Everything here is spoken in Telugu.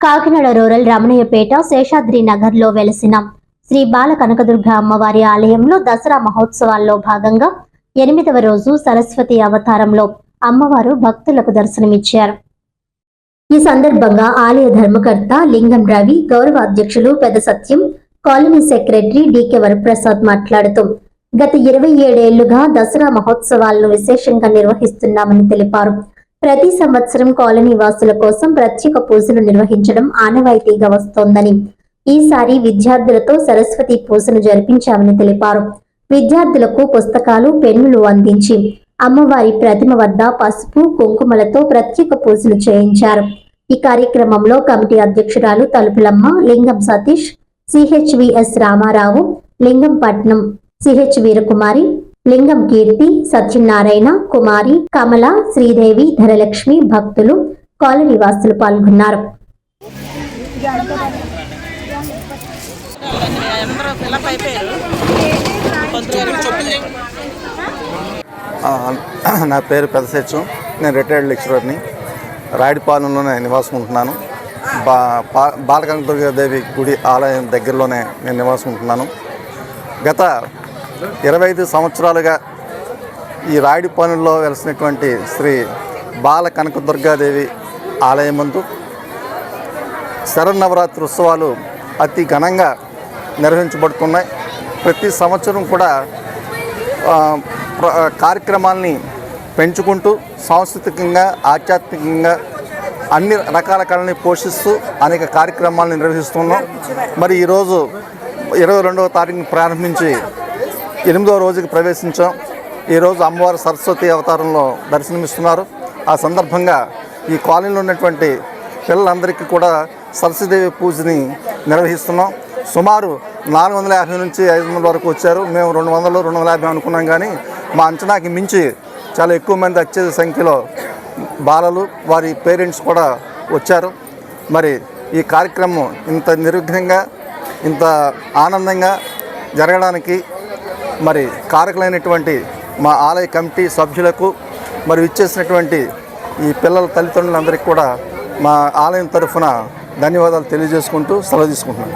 కాకినాడ రూరల్ రమణయ్యపేట శేషాద్రి నగర్లో వెలసిన శ్రీ బాల కనకదుర్గ అమ్మవారి ఆలయంలో దసరా మహోత్సవాల్లో భాగంగా ఎనిమిదవ రోజు సరస్వతి అవతారంలో అమ్మవారు భక్తులకు దర్శనమిచ్చారు. ఈ సందర్భంగా ఆలయ ధర్మకర్త లింగం రవి గౌరవ అధ్యక్షులు పెద్ద Satyam colony secretary DK Varaprasad మాట్లాడుతూ గత ఇరవై ఏడేళ్ళుగా దసరా మహోత్సవాలను విశేషంగా నిర్వహిస్తున్నామని తెలిపారు. ప్రతి సంవత్సరం కాలనీ వాసుల కోసం ప్రత్యేక పూజలు నిర్వహించడం ఆనవాయితీగా వస్తోందని. ఈసారి విద్యార్థులతో సరస్వతి పూజను జరిపించామని తెలిపారు. విద్యార్థులకు పుస్తకాలు పెన్నులు అందించి అమ్మవారి ప్రతిమ వద్ద పసుపు కుంకుమలతో ప్రత్యేక పూజలు చేయించారు. ఈ కార్యక్రమంలో కమిటీ అధ్యక్షురాలు తలుపులమ్మ లింగం సతీష్ సిహెచ్విఎస్ రామారావు లింగంపట్నం సిహెచ్ వీరకుమారి లింగం కీర్తి సత్యనారాయణ కుమారి కమల శ్రీదేవి ధనలక్ష్మి భక్తులు కాలనీ వాసులు పాల్గొన్నారు. నా పేరు పెదసెచ్చు నేను రిటైర్డ్ లెక్చరర్ని రాయుడిపాలెంలోనే నివాసం ఉంటున్నాను బా బా గుడి ఆలయం దగ్గరలోనే నేను నివాసం ఉంటున్నాను గత ఇరవై ఐదు సంవత్సరాలుగా ఈ రాయుడిపాలెంలో వెలిసినటువంటి శ్రీ బాల కనకదుర్గాదేవి ఆలయం ముందు శరన్నవరాత్రి ఉత్సవాలు అతి ఘనంగా నిర్వహించబడుతున్నాయి. ప్రతి సంవత్సరం కూడా కార్యక్రమాల్ని పెంచుకుంటూ సాంస్కృతికంగా ఆధ్యాత్మికంగా అన్ని రకాల కళని పోషిస్తూ అనేక కార్యక్రమాలను నిర్వహిస్తున్నాం. మరి ఈరోజు ఇరవై రెండవ తారీఖున ప్రారంభించి ఎనిమిదో రోజుకి ప్రవేశించాం. ఈరోజు అమ్మవారు సరస్వతి అవతారంలో దర్శనమిస్తున్నారు. ఆ సందర్భంగా ఈ కాలనీలో ఉన్నటువంటి పిల్లలందరికీ కూడా సరస్వతీదేవి పూజని నిర్వహిస్తున్నాం. సుమారు నాలుగు వందల యాభై నుంచి ఐదు వందల వరకు వచ్చారు. మేము రెండు వందలు రెండు వందల యాభై అనుకున్నాం కానీ మా అంచనాకి మించి చాలా ఎక్కువ మంది వచ్చే సంఖ్యలో బాలలు వారి పేరెంట్స్ కూడా వచ్చారు. మరి ఈ కార్యక్రమం ఇంత నిర్విఘ్నంగా ఇంత ఆనందంగా జరగడానికి మరి కారకులైనటువంటి మా ఆలయ కమిటీ సభ్యులకు మరి ఇచ్చేసినటువంటి ఈ పిల్లల తల్లిదండ్రులందరికీ కూడా మా ఆలయం తరఫున ధన్యవాదాలు తెలియజేసుకుంటూ సెలవు తీసుకుంటున్నాను.